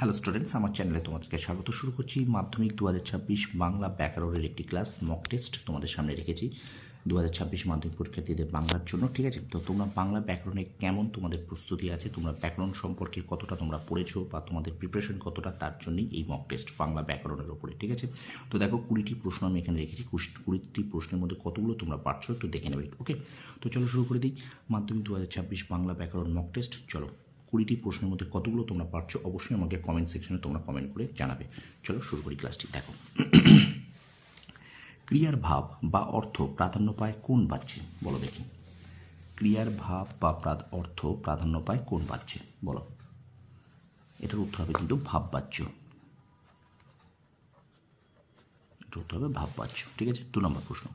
Hello students আমার চ্যানেলে তোমাদেরকে স্বাগত। শুরু করছি মাধ্যমিক দু হাজার ছাব্বিশ বাংলা ব্যাকরণের একটি ক্লাস মক টেস্ট তোমাদের সামনে রেখেছি। দু হাজার ছাব্বিশ মাধ্যমিক পরীক্ষার্থীদের বাংলার জন্য, ঠিক আছে? তো তোমরা বাংলা ব্যাকরণে কেমন তোমাদের প্রস্তুতি আছে? তোমরা ব্যাকরণ সম্পর্কে কতটা তোমরা পড়েছো বা তোমাদের প্রিপারেশন কতটা তার জন্যই এই মক টেস্ট বাংলা ব্যাকরণের ওপরে ঠিক আছে? তো দেখো, কুড়িটি প্রশ্ন আমি এখানে রেখেছি। কুড়িটি প্রশ্নের মধ্যে কতগুলো তোমরা পারছ একটু দেখে নেবে ওকে তো চলো শুরু করে দিই। মাধ্যমিক দু হাজার ছাব্বিশ বাংলা ব্যাকরণ মক টেস্ট চলো। কুড়িটি প্রশ্নের মধ্যে কতগুলো তোমরা পারছ, অবশ্যই আমাকে কমেন্ট সেকশনে তোমরা কমেন্ট করে জানাবে। চলো শুরু করি ক্লাসটি দেখো। ক্রিয়ার ভাব বা অর্থ প্রাধান্য পায় কোন বাচ্চে বলো দেখি। ক্রিয়ার ভাব বা অর্থ প্রাধান্য পায় কোন বাচ্চে বলো। এটার উত্তর হবে কিন্তু ভাব বাচ্য এটার উত্তর হবে ভাব বাচ্য ঠিক আছে? দু নম্বর প্রশ্ন।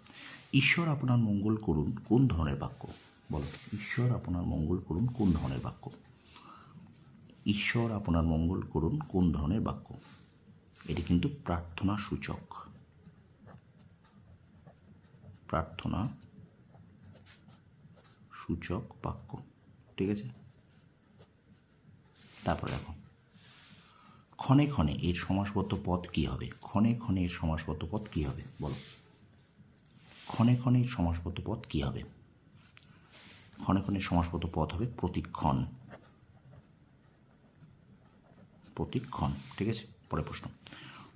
ঈশ্বর আপনার মঙ্গল করুন কোন ধরনের বাক্য? বলো। ঈশ্বর আপনার মঙ্গল করুন কোন ধরনের বাক্য? ঈশ্বর আপনার মঙ্গল করুন, কোন ধরনের বাক্য? এটি কিন্তু প্রার্থনা সূচক। প্রার্থনা সূচক বাক্য, ঠিক আছে? তারপর দেখো। ক্ষণে ক্ষণে এর সমাসবদ্ধ পদ কি হবে? ক্ষণে ক্ষণে এর সমাসবদ্ধ পদ কি হবে? বলো। ক্ষণে ক্ষণে এর সমাসবদ্ধ পদ কি হবে? ক্ষণে ক্ষণে সমাসবদ্ধ পদ হবে প্রতিক্ষণ। প্রতিক্ষণ, ঠিক আছে? পরের প্রশ্ন।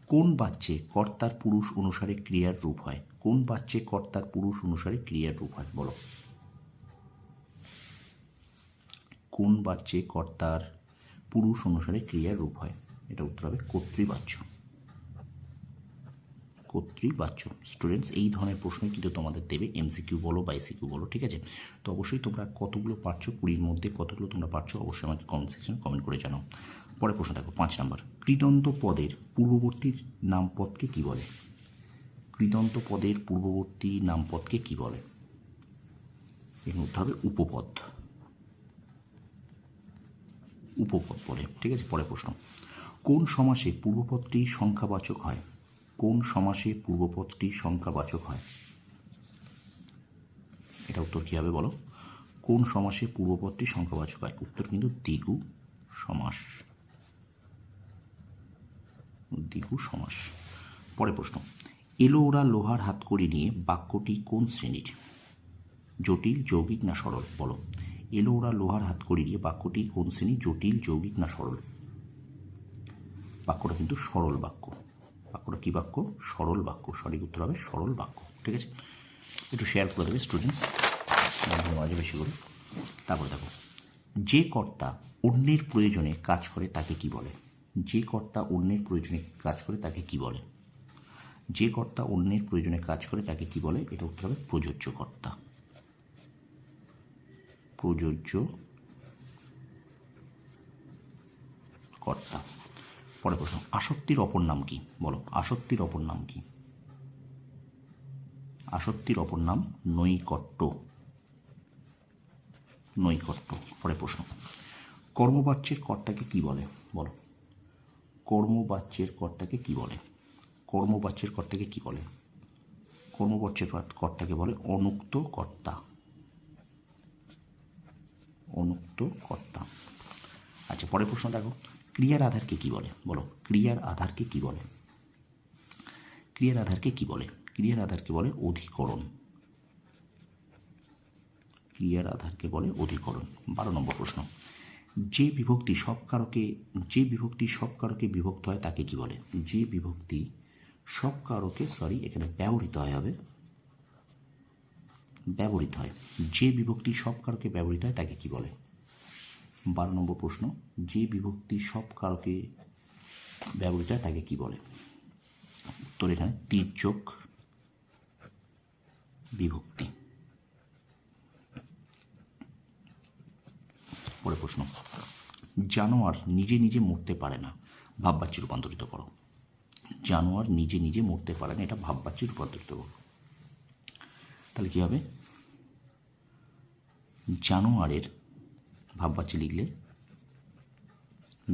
কোন বাচ্চে কর্তার পুরুষ অনুসারে ক্রিয়ার রূপ হয়? কোন বাচ্চে কর্তার পুরুষ অনুসারে ক্রিয়ার রূপ হয়? বলো। কোন বাচ্চে কর্তার পুরুষ অনুসারে ক্রিয়ার রূপ হয়? এটা উত্তর হবে কর্তৃবাচ্য কর্তৃবাচ্য স্টুডেন্টস, এই ধরনের প্রশ্ন কিন্তু তোমাদের দেবে। এমসিকিউ বলো বা এসিকিউ বলো, ঠিক আছে? তো অবশ্যই তোমরা কতগুলো পারছ কুড়ির মধ্যে কতগুলো তোমরা পারছ অবশ্যই আমাকে কমেন্ট সেকশনে কমেন্ট করে জানাও। পরের প্রশ্ন দেখো, পাঁচ নম্বর। কৃদন্ত পদের পূর্ববর্তী নামপদকে কি বলে? কৃদন্ত পদের পূর্ববর্তী নামপদকে কি বলে? এখানে উত্তর হবে উপপদ। উপপদ বলে ঠিক আছে? পরে প্রশ্ন। কোন সমাসে পূর্বপদটি সংখ্যাবাচক হয়? কোন সমাসে পূর্বপদটি সংখ্যাবাচক হয়? এটা উত্তর কী হবে বলো? কোন সমাসে পূর্বপদটি সংখ্যাবাচক হয়? উত্তর কিন্তু দ্বিগু সমাস। দ্বিগু সমাস। পরের প্রশ্ন এলো ওরা লোহার হাতকড়ি নিয়ে বাক্যটি কোন শ্রেণির? জটিল, যৌগিক না সরল? বলো। এলো ওরা লোহার হাতকড়ি নিয়ে বাক্যটি কোন শ্রেণি জটিল, যৌগিক না সরল? বাক্যটা কিন্তু সরল বাক্য। বাক্যটা কী বাক্য? সরল বাক্য। সঠিক উত্তর হবে সরল বাক্য। ঠিক আছে? একটু শেয়ার করে দেবে স্টুডেন্টস মাঝে বেশি করে। তারপরে দেখো, যে কর্তা অন্যের প্রয়োজনে কাজ করে তাকে কি বলে? যে কর্তা অন্যের প্রয়োজনে কাজ করে তাকে কি বলে? যে কর্তা অন্যের প্রয়োজনে কাজ করে তাকে কি বলে? এটা উত্তর হবে প্রযোজ্য কর্তা। প্রযোজ্য কর্তা। পরের প্রশ্ন, আসক্তির অপর নাম কি? বলো, আসক্তির অপর নাম কি? আসক্তির অপর নাম নৈকট্য। নৈকট্য। পরের প্রশ্ন, কর্মবাচ্যের কর্তাকে কি বলে? বলো কর্মবাচ্যের কর্তাকে কি বলে? কর্মবাচ্যের কর্তাকে কি বলে? কর্মবাচ্যের কর্তাকে বলে অনুক্ত কর্তা। অনুক্ত কর্তা। আচ্ছা পরের প্রশ্ন দেখো। ক্রিয়ার আধারকে কি বলে? বলো, ক্রিয়ার আধারকে কি বলে? ক্রিয়ার আধারকে কি বলে? ক্রিয়ার আধারকে বলে অধিকরণ। ক্রিয়ার আধারকে বলে অধিকরণ। বারো নম্বর প্রশ্ন। যে বিভক্তি সব কারকে, যে বিভক্তি সব কারকে বিভক্ত হয় তাকে কি বলে? যে বিভক্তি সব কারকে সরি এখানে ব্যবহৃত হয় হবে। ব্যবহৃত হয়। যে বিভক্তি সব কারকে ব্যবহৃত হয় তাকে কি বলে? বারো নম্বর প্রশ্ন। যে বিভক্তি সব কারকে ব্যবহৃত হয় তাকে কি বলে? উত্তর এখানে তির্যক বিভক্তি। পরে প্রশ্ন। জানোয়ার নিজে নিজে মরতে পারে না, ভাববাচ্যে রূপান্তরিত করো। জানোয়ার নিজে নিজে মরতে পারে না, এটা ভাববাচ্যে রূপান্তরিত করো। তাহলে কী হবে? জানোয়ারের, ভাববাচ্যে লিখলে,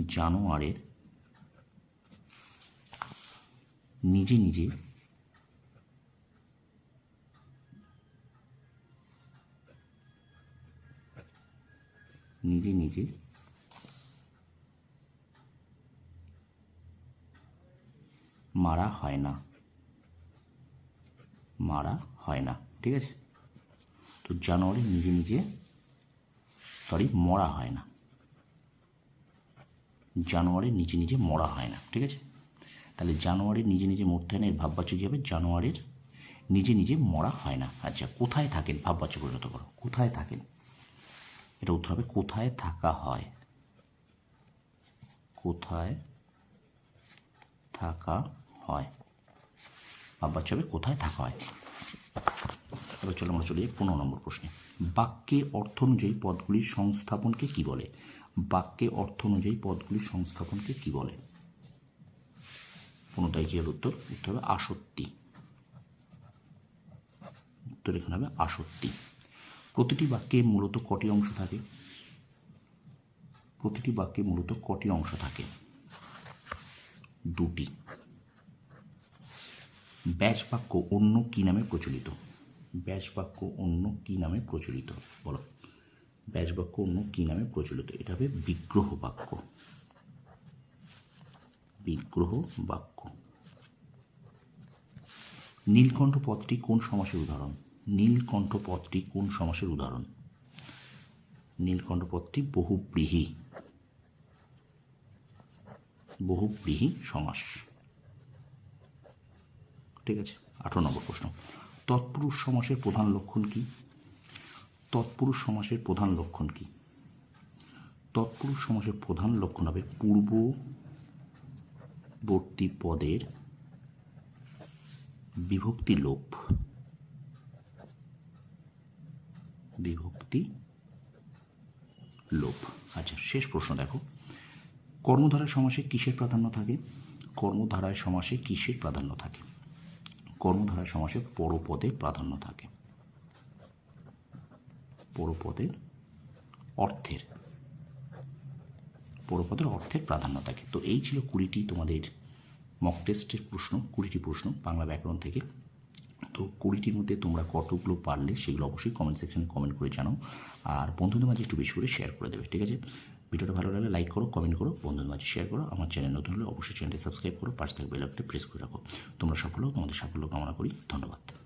জানোয়ারের নিজে নিজে নিজে নিজে। মারা হয় না। মারা হয় না, ঠিক আছে? তো জানুয়ারি নিজে নিজে সরি মরা হয় না। জানুয়ারি নিজে নিজে মরা হয় না, ঠিক আছে? তাহলে জানুয়ারির নিজে নিজে মরতে হয় না এর ভাববাচ্য কী হবে? জানুয়ারির নিজে নিজে মরা হয় না। আচ্ছা কোথায় থাকেন ভাববাচ্য পরিণত করো কোথায় থাকেন? এটা উত্তর হবে, কোথায় থাকা হয়? কোথায় থাকা হয়? ভাববাচ্য হবে কোথায় থাকা হয়? এবার চলো আমরা চলে যাই পনেরো নম্বর প্রশ্নে। বাক্যে অর্থ অনুযায়ী পদগুলির সংস্থাপনকে কি বলে? বাক্যে অর্থ অনুযায়ী পদগুলির সংস্থাপনকে কি বলে? পনেরোটাই কি হবে উত্তর? উত্তর হবে আসক্তি উত্তর এখানে হবে আসক্তি প্রতিটি বাক্যে মূলত কটি অংশ থাকে? প্রতিটি বাক্যে মূলত কটি অংশ থাকে? দুটি। ব্যাস বাক্য অন্য কি নামে প্রচলিত? ব্যাস বাক্য অন্য কি নামে প্রচলিত? বলো। ব্যাস বাক্য অন্য কি নামে প্রচলিত? এটা হবে বিগ্রহ বাক্য। বিগ্রহ বাক্য। নীলকণ্ঠ পদটি কোন সমাসের উদাহরণ? নীলকণ্ঠ পদটি কোন সমাসের উদাহরণ? নীলকণ্ঠ পদটি বহুব্রীহি। বহুব্রীহি সমাস। ঠিক আছে, আঠারো নম্বর প্রশ্ন। তৎপুরুষ সমাসের প্রধান লক্ষণ কি? তৎপুরুষ সমাসের প্রধান লক্ষণ কি? তৎপুরুষ সমাসের প্রধান লক্ষণ হবে পূর্ববর্তী পদের বিভক্তি লোপ। বিভক্তি লোপ। আচ্ছা শেষ প্রশ্ন দেখো। কর্মধারায় সমাসে কিসের প্রাধান্য থাকে? কর্মধারায় সমাসে কিসের প্রাধান্য থাকে? কর্মধারায় সমাসে পরপদের প্রাধান্য থাকে। পরপদের অর্থের পরপদের অর্থের প্রাধান্য থাকে। তো এই ছিল কুড়িটি তোমাদের মক টেস্টের প্রশ্ন, কুড়িটি প্রশ্ন বাংলা ব্যাকরণ থেকে। তো কুড়িটির মধ্যে তোমরা কতগুলো পারলে সেগুলো অবশ্যই কমেন্ট সেকশনে কমেন্ট করে জানাও। আর বন্ধুদের মাঝে একটু বেশি করে শেয়ার করে দেবে, ঠিক আছে? ভিডিওটা ভালো লাগলে লাইক করো কমেন্ট করো, বন্ধুদের মাঝে শেয়ার করো। আমার চ্যানেল নতুন হলে অবশ্যই চ্যানেলটি সাবস্ক্রাইব করো, পাশে থাকবে বেলাকটা প্রেস করে রাখো। তোমরা সাফল্য, তোমাদের সাফল্য কামনা করি। ধন্যবাদ।